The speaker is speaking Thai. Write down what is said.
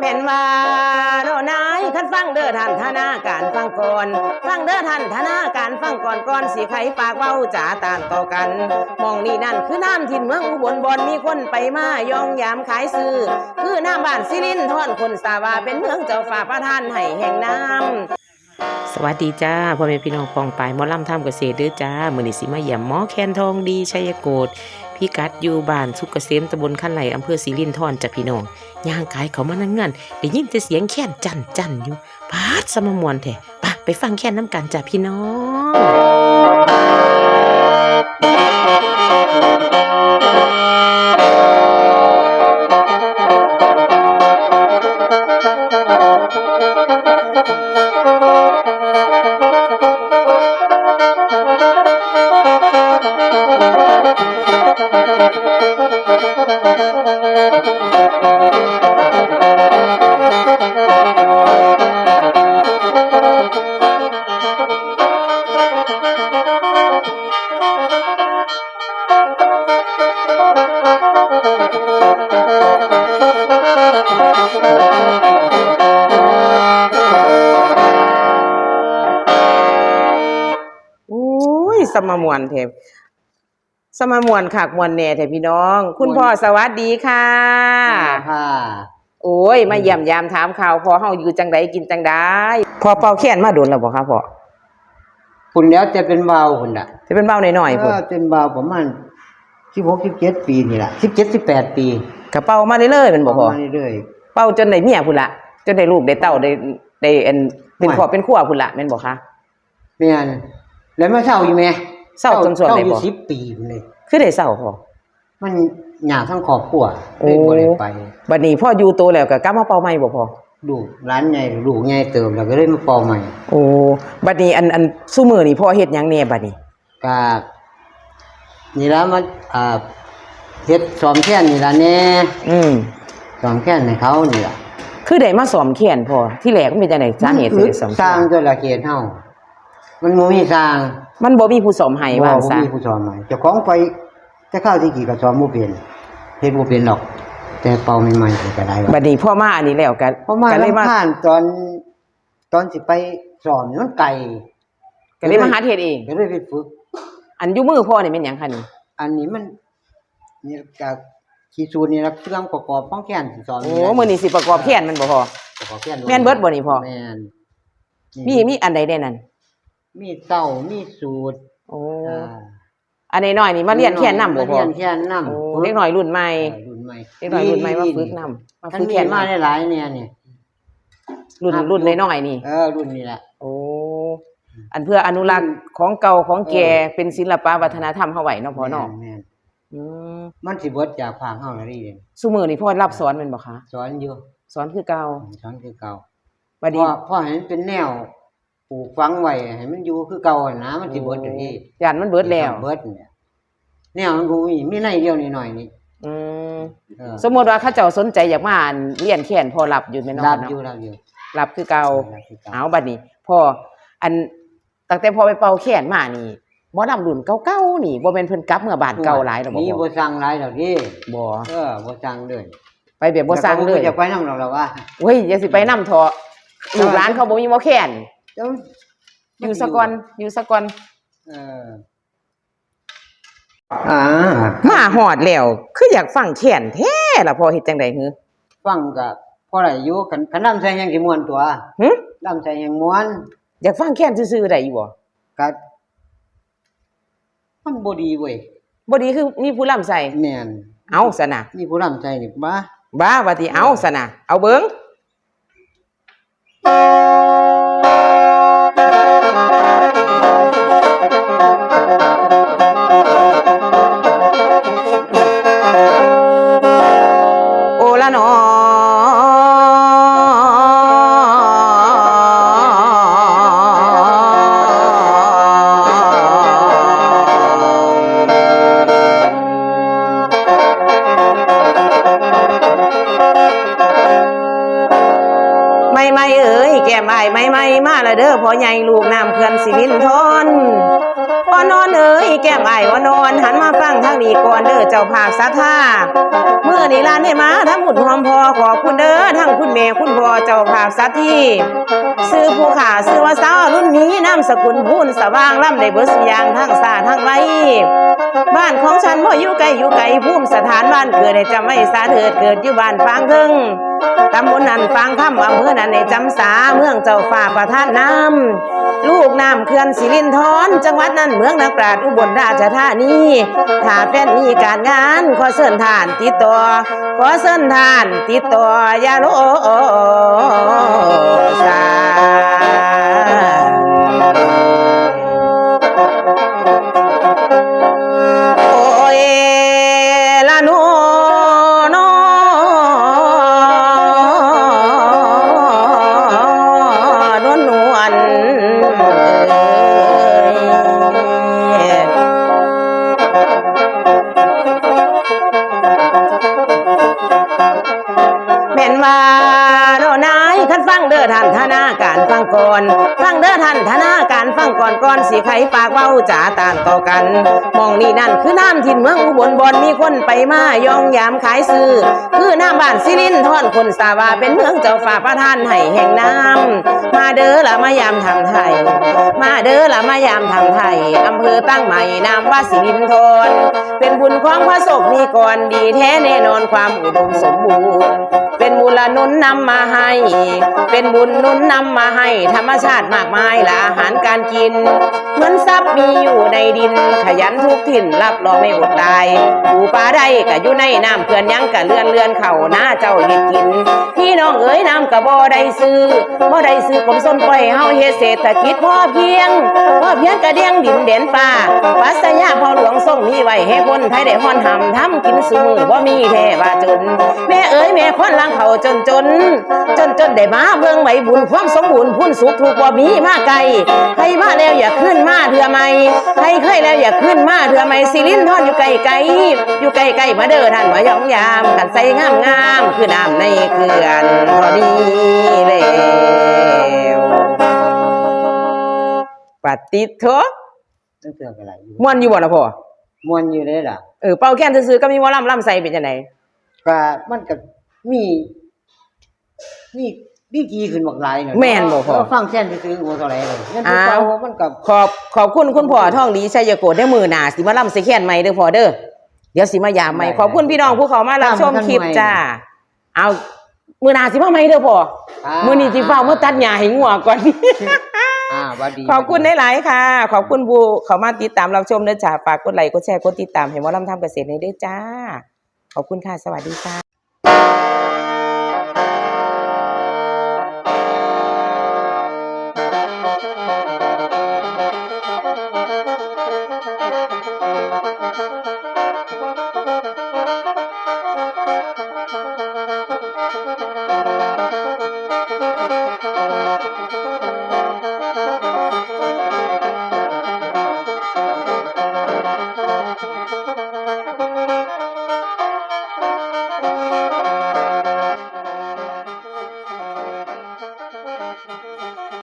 แม่นว่าโนนายคันฟังเด้อท่านธนาการฟังก่อน ฟังเด้อท่านธนาการฟังก่อนก่อนสิไขปากเว้าจ๋าตานต่อกัน มองนี่นั่นคือน้ำทินเมืองอุบลบอนมีคนไปมายองยามขายซื้อ คือน้ำบ้านสิรินทอนคนสาวาเป็นเมืองเจ้าฝ่าประทานให้แห่งน้ำสวัสดีจ้าพ่อแม่พี่น้องปองปายหมอลำทำเกษตรเด้อจ้า มือนี้สิมาเยี่ยมหมอแคนทองดีชัยโกด พี่กัดอยู่บ้านสุกเกษมตำบลขั้นไหลอำเภอศรีรินทรจากพี่น้องย่างกายเขามานั่งงานได้ยินแต่เสียงแค้นจันจันอยู่พาดสมมวนแท้ปะไปฟังแค้นน้ำกันจากพี่น้อง สมมวนเทพสมมวนขากมวนแหน่เทพี่น้อง คุณพ่อสวัสดีค่ะค่ะโอ้ยมาเยี่ยมยามถามข่าวพอเฮาอยู่จังใดกินจังใดพอเป่าแค้นมาโดนแล้วบ่ครับพ่อคุณแล้วจะเป็นเบาคุณอะจะเป็นเบ้าหน่อยๆพุ่นเเป็นเบาประมาณสิบหกสิบเจ็ดปีนี่แหละสิบเจ็ดสิบแปดปีกระเป๋ามาเรื่อยๆแมันบ่พอมาเรื่อยเป่าจนได้เมียพุ่นละจนได้ลูกได้เต้าได้ได้อันเป็นไม่ครอบเป็นครัวพุ่นละแม่นบ่คะๆเมียน แล้วมาเศร้าอยู่ไหมเศร้าจนส่วนไหนบ่เศร้าอยู่สิบปีพุ่นเลยคือได้เศร้าพอมันหยาบทั้งครอบครัวโอ้เลยบ่ได้ไปบัดนี้พ่ออยู่โตแล้วก็กลับมาเป่าใหม่บ่พอลูกร้านใหญ่ลูกใหญ่เติมแล้วก็เลยมาปอใหม่ โอ้บัดนี้อันอันซุมื้อนี่พ่อเฮ็ดหยังแหน่บัดนี้กานี่ละมันอ่าเฮ็ดซ้อมแค่นนี่ละแน่อืมซ้อมแค่นให้เขานี่ล่ะคือได้มาสอมแขนพ่อที่แรกมันเป็นจังไดสาเหตุที่ได้สอมแขสร้างนตัวละเขตเฮา มันบ่มีสร้างมันบ่มีผู้สอมให้ว่าบ่ซะมีผู้สอนใหม่เจ้าของไปจะเข้าที่กี่ก็สอนบ่เป็นเฮ็ดบ่เป็นหรอก แต่เป่าใหม่ๆก็ได้บัดนี้พ่อมาอันนี้แล้วก็เพราะมาก็เลยมาลำพานตอน ตอนสิไปสอนนี่มันไกลก็เลยมาหาเฮ็ดเอง ก็เลยไปฝึก อันอยู่มือพ่อนี่เป็นหยังคะนี่อันนี้มันนี่จากขีสูตรนี่ละเครื่องประกอบของแขนสิสอนโอ้มื้อนี้สิประกอบแขนมันบ่พอ ประกอบแขนแม่นเบิดบ่นี่พ่อ แม่นมีมีอันใดได้นั่น มีเต้ามีสูตรโอ้อ่าอันน้อยๆนี่มาเรียนแขนนำบ่มาพ่อเรียนแขนนำโอ้เด็กน้อยรุ่นใหม่รุ่นใหม่เด็กน้อยรุ่นใหม่มาฝึกนำมาท่านฝึกมีแขนมามาหลายๆเนี่ยนี่รุ่นครับ รุ่นน้อยๆนี่ เออรุ่นนี้แหละ โอ้ อันเพื่ออนุรักษ์ของเก่าของแก่เออ เป็นศิลปะวัฒนธรรมเฮาไว้เนาะพ่อเนาะแม่นอืมๆมันสิเบิดจากภาคเฮาแล้วนี่เด้ซุมื้อนี้พ่อรับสอนแม่นบ่คะสอนอยู่สอนคือเก่าสอนคือเก่าบัดเพนี้ราะเพราะให้มันเป็นแนว ปลูกฝังไว้ให้มันอยู่คือเก่าอะนะมันสิเบิดอยู่ที่ย่านมันเบิดแล้วเบิดเนี่ยแนวมันบ่มีมีในเดียวนิดหน่อยนี่อืมเออสมมุติว่าเขาเจ้าสนใจอยากมาอันเรียนแขนพอรับอยู่แม่นรับเนาะอยู่รับอยู่รับคือเก่า รับคือเก่าเอาบัดนี้พ่ออันตั้งแต่พ่อไปเป่าแขนมานี่หมอลำรุ่นเก่าๆนี่บ่แม่นเพิ่นกลับเมื่อบ้านเก่าหลายดอกบ่นี่พ่บ่อสั่งหลายดอกนี่บ่เออบ่สั่งเลยไปแบบบ่สร้างเลยแต่ขาจะไปนำดอกแล้วว่าเฮ้ยอย่าสิไปนำเถาะลูกหลานเขาบ่มีหมอแขน เจ้าอยู่สะก่อนอยู่สะก่อนเอออ่ามาฮอดแล้ว คืออยากฟังแขนแท้ล่ะพ่อเฮ็ดจังได๋หือฟังก็พอได้อยู่กันกันนำใส่ยังสิม่วนตัวหึนำใส่ยังม่วนอยากฟังแขนซื่อๆได้อยู่บ่ก็มันบ่ดีเว้ยบ่ดีคือมีผู้ล่ำใส่แม่นเอาซะนะมีผู้นำใจนี่บ้าบ้าว่าติเอาซะนะเอาเบิ่ง ละเด้อพ่อใหญ่ลูกน้ำเขื่อนสิรินทรพ่อนอนเอ้ยแก้มไอ้ว่านอน หันมาฟังทางนี้ก่อนเด้อเจ้าภาพสัทธาเมื่อนี้ลานได้มาทั้งหมุดหอมพอขอบคุณเด้อทั้งคุณแม่คุณพ่อเจ้าภาพสัทธีซื้อผู้ขาซื้อว่าสาวรุ่นนี้นามสกุลพูนสว่างล่ำได้เบิดสุอยางทั้งสาทั้งไรบ้านของฉันบ่อยู่ไกลอยู่ไกลภูมิสถานบ้านเกิดจำไม่สาเถิดเกิดอยู่บ้านฟางถึง ตำบลนั้นฟางค่ำอำเภอนั้นในจำสาเมืองเจ้าฝ่าประทานน้ำลูกน้ำเขื่อนสิรินธรจังหวัดนั้นเมืองนักปราชญ์อุบลราชธานีถ้าแฟนมีการงานขอเสิญทานติดต่อขอเสิญทานติดต่อยาโลสา องก่อนก่อนสิไข่ปากเว้าจ๋าตานต่อกันมองนี่นั่นคือน้ำทินเมืองอุบลบอนมีคนไปมายองยามขายซื้อ คือน้ำบ้านสิรินทอนคนสาวาเป็นเมืองเจ้าฝ่าประทานให้แห่งน้ำมาเด้อละมายามทำไทย มาเด้อละมายามทำไทยอำเภอตั้งใหม่นามว่าสิรินทรเป็นบุญของพระศกนี้ก่อนดีแท้แน่นอนความอุดมสมบูรณ์ เป็นบุญละนุนนำมาให้ เป็นบุญนุนนำมาให้ ธรรมชาติมากมายและอาหารการกิน เหมือนทรัพย์มีอยู่ในดิน ขยันทุกถิ่นรับรองไม่อดตายอยู่ป่าใดก็อยู่ในน้ำเพื่อนยังกะเลื่อนเลื่อนเข่าหน้าเจ้าเฮ็ดกิน พี่น้องเอ๋ยน้ำกะบ่ได้ซื้อบ่ได้ซื้อกลมส้นปล่อยเฮาเฮ็ดเศรษฐกิจพ่อเพียงพ่อเพียงกะเดียงดินเด่นฟ้าปัสยาพ่อหลวงทรงมีไว้ให้คนไทยได้ฮอนหำทำกินซุมือบ่มีแท้ว่าจน แม่เอ๋ยแม่คนลังเขาจนจน จนจนได้มาเบิ่งใบบุญความสมบูรณ์พุ่นสุขถูกบ่มีมาไกลใครมาแล้วอย่าขึ้นมาเถื่อไม่ใครเคยแล้วอย่าขึ้นมาเถื่อไม่สิรินทอนอยู่ไกลไกลอยู่ไกลไกลมาเด้อท่านมายองยามกันใส่งามงามคือน้ำในเขื่อนพอดีแล้วปฏิโทตั้งแต่อะไรอยู่ม่วนอยู่บ่ล่ะพ่อมวนอยู่เลยล่ะ เออเป่าแค้นซื่อๆก็มีหมอลำลำใส่เป็นจังไดก็มันก็ มีมีดีกีขึ้นบักหลายหน่อยแม่นบ่พ่อ เฟังแค่นซื้อๆโอ้เท่าไหร่เลยนั่นคืออ้าวเก่ามันก็ขอบขอบคุณคุณพ่อท่องดีชัยโกดได้มือหนาสิมาล่ำสิแค้นใหม่เด้อพ่อเด้อเดี๋ยวสิมายามใหม่ขอบคุณพี่น้องผู้เขามารับชมคลิปจ้า เอามือหนาสิมาใหม่เด้อพ่ออ่ามือนี้สิเฝ้ามาตัดหญ้าให้งัวก่อน อ่าหวัดดีขอบคุณหลายๆค่ะ ขอบคุณผู้เขามาติดตามรับชมเด้อจ้าฝากกดไลค์กดแชร์กดติดตามให้หมอลำทำเกษตรในเด้อจ้า ขอบคุณค่ะสวัสดีค่ะ